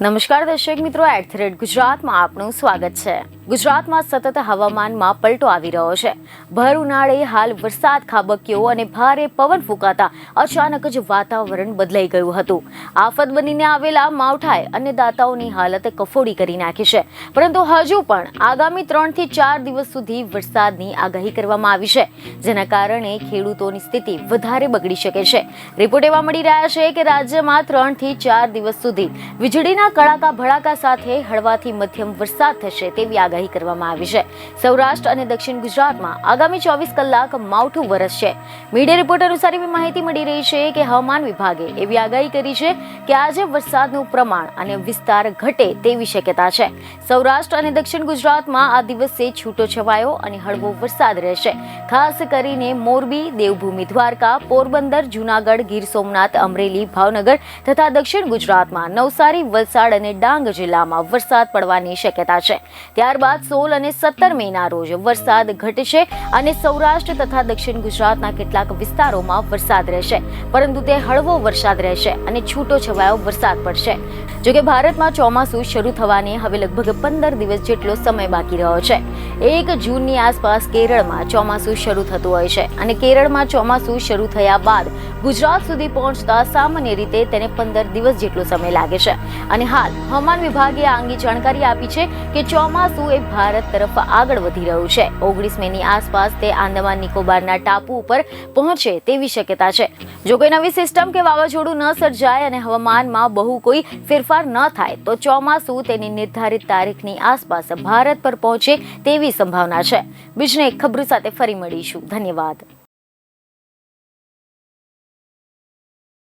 નમસ્કાર દર્શક મિત્રો એટ ધ રેટ ગુજરાતમાં આપનું સ્વાગત છે. ગુજરાતમાં સતત હવામાનમાં પલટો આવી રહ્યો છે. ભર ઉનાળે હાલ વરસાદ ખાબક્યો અને ભારે પવન ફૂંકાતા અચાનક જ વાતાવરણ બદલાઈ ગયું હતું. આફત બનીને આવેલા માવઠાએ અને હાલત કફોડી કરી નાખી છે. પરંતુ હજુ પણ આગામી ત્રણથી ચાર દિવસ સુધી વરસાદની આગાહી કરવામાં આવી છે, જેના કારણે ખેડૂતોની સ્થિતિ વધારે બગડી શકે છે. રિપોર્ટ એવા મળી રહ્યા છે કે રાજ્યમાં ત્રણથી ચાર દિવસ સુધી વીજળીના કડાકા ભડાકા સાથે હળવાથી મધ્યમ વરસાદ થશે તેવી આગાહી કરવામાં આવી છે. સૌરાષ્ટ્ર અને દક્ષિણ ગુજરાતમાં આગામી ચોવીસ કલાક માવઠું વરસશે. મીડિયા રિપોર્ટ અનુસાર એવી માહિતી મળી રહી છે કે હવામાન વિભાગે એવી આગાહી કરી છે કે આજે વરસાદનું પ્રમાણ અને વિસ્તાર ઘટે તેવી શક્યતા છે. સૌરાષ્ટ્ર અને દક્ષિણ ગુજરાતમાં આ દિવસે છૂટો છવાયો અને હળવો વરસાદ રહેશે. ખાસ કરીને મોરબી, દેવભૂમિ, દ્વારકા, પોરબંદર, જૂનાગઢ, ગીર સોમનાથ, અમરેલી, ભાવનગર તથા દક્ષિણ ગુજરાતમાં નવસારી, વલસાડ અને ડાંગ જિલ્લામાં વરસાદ પડવાની શક્યતા છે. ત્યારબાદ સોળ અને સત્તર મેના રોજ વરસાદ ઘટશે અને સૌરાષ્ટ્ર તથા દક્ષિણ ગુજરાતના કેટલાક વિસ્તારોમાં વરસાદ રહેશે. પરંતુ તે હળવો વરસાદ રહેશે અને છૂટો છવાયો વરસાદ પડશે. જોકે ભારતમાં ચોમાસું શરૂ થવાને હવે લગભગ પંદર દિવસ જેટલો સમય બાકી રહ્યો છે. એક જૂનની આસપાસ કેરળમાં ચોમાસું શરૂ થતું હોય છે અને કેરળમાં ચોમાસું શરૂ થયા બાદ ગુજરાત સુધી પહોંચતા સામાન્ય રીતે તેને પંદર દિવસ જેટલો સમય લાગે છે. અને હાલ, હવામાન વિભાગે આ અંગે જાણકારી આપી છે કે ચોમાસું એ ભારત તરફ આગળ વધી રહ્યું છે. ઓગણીસ મેની આસપાસ તે આંદામાન નિકોબારના ટાપુ ઉપર પહોંચે તેવી શક્યતા છે. જો કોઈ નવી સિસ્ટમ કે વાવાઝોડું ન સર્જાય અને હવામાનમાં બહુ કોઈ ફેરફાર ન થાય, તો ચોમાસું તેની નિર્ધારિત તારીખની આસપાસ ભારત પર પહોંચે તેવી સંભાવના છે. બીજને ખબર સાથે ફરી મળીશું. ધન્યવાદ.